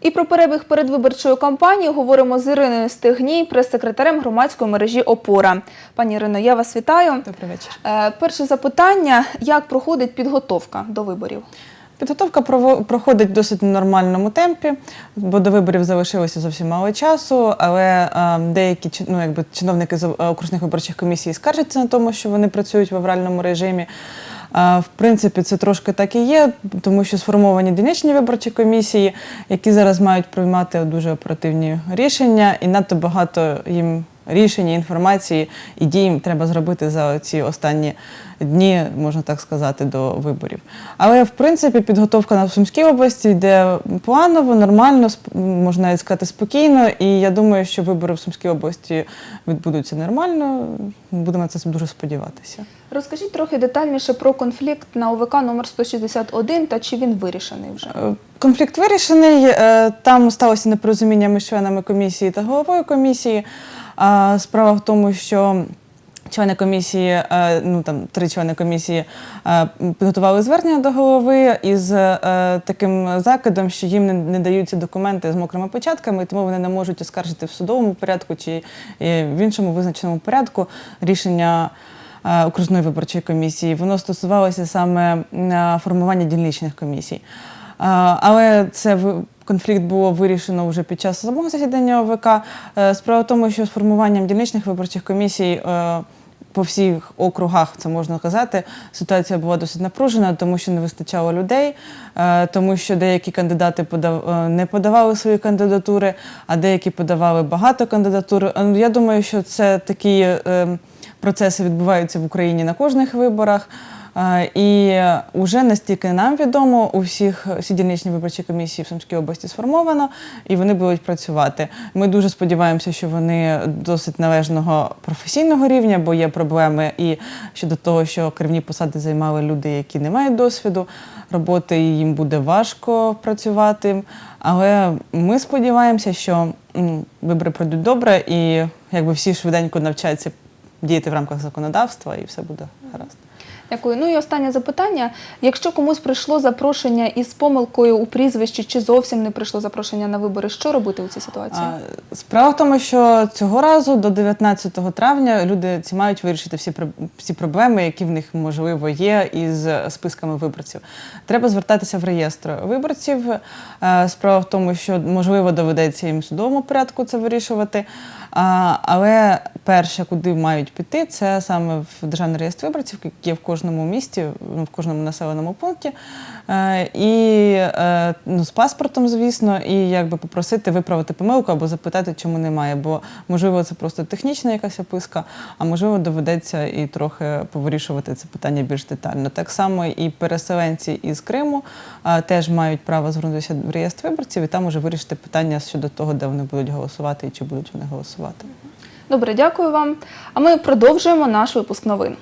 І про перебіг передвиборчої кампанії говоримо з Іриною Стегній, прес-секретарем громадської мережі Опора. Пані Ірино, я вас вітаю. Добрий вечір. Е, Перше запитання: як проходить підготовка до виборів? Підготовка проходить в досить нормальному темпі, бо до виборів залишилося зовсім мало часу. Але е, деякі ну, якби, чиновники з е, окружних виборчих комісій скаржаться на тому, що вони працюють в авральному режимі. В принципі, це трошки так і є, тому що сформовані дільничні виборчі комісії, які зараз мають приймати дуже оперативні рішення, і надто багато їм рішень, інформації і дій треба зробити за ці останні дні, можна так сказати, до виборів. Але в принципі підготовка на Сумській області йде планово, нормально, можна навіть сказати, спокійно. І я думаю, що вибори в Сумській області відбудуться нормально. Будемо на це дуже сподіватися. Розкажіть трохи детальніше про конфлікт на ОВК номер 161 та чи він вирішений вже? Е, Конфлікт вирішений. Е, Там сталося непорозуміння між членами комісії та головою комісії. Справа в тому, що члени комісії, е, ну там три члени комісії, е, підготували звернення до голови із е, таким закидом, що їм не, даються документи з мокрими початками, тому вони не можуть оскаржити в судовому порядку чи в іншому визначеному порядку рішення окружної виборчої комісії. Воно стосувалося саме формування дільничних комісій. Але це конфлікт було вирішено вже під час самого засідання ОВК. Е, Справа в тому, що з формуванням дільничних виборчих комісій е, по всіх округах, це можна казати, ситуація була досить напружена, тому що не вистачало людей, е, тому що деякі кандидати не подавали свої кандидатури, а деякі подавали багато кандидатур. Е, Я думаю, що це такі процеси відбуваються в Україні на кожних виборах. І вже настільки нам відомо, у всіх всі дільничні виборчі комісії в Сумській області сформовано, і вони будуть працювати. Ми дуже сподіваємося, що вони досить належного професійного рівня, бо є проблеми і щодо того, що керівні посади займали люди, які не мають досвіду роботи, і їм буде важко працювати. Але ми сподіваємося, що вибори пройдуть добре, і якби всі швиденько навчаться діяти в рамках законодавства, і все буде гаразд. Дякую. Ну і останнє запитання. Якщо комусь прийшло запрошення із помилкою у прізвищі, чи зовсім не прийшло запрошення на вибори, що робити у цій ситуації? А, Справа в тому, що цього разу до 19 травня люди ці мають вирішити всі всі проблеми, які в них можливо є із списками виборців. Треба звертатися в реєстр виборців. Е, Справа в тому, що можливо доведеться їм в судовому порядку це вирішувати. А, Але перше, куди мають піти, це саме в державний реєстр виборців, який є в кожному місті, ну, в кожному населеному пункті. Е, І е, ну, з паспортом, звісно, і якби попросити виправити помилку або запитати, чому немає. Бо можливо це просто технічна якась описка, а можливо доведеться і трохи повирішувати це питання більш детально. Так само і переселенці із Криму е, теж мають право звернутися в реєстр виборців і там уже вирішити питання щодо того, де вони будуть голосувати і чи будуть вони голосувати. Добре, дякую вам. А ми продовжуємо наш випуск новин.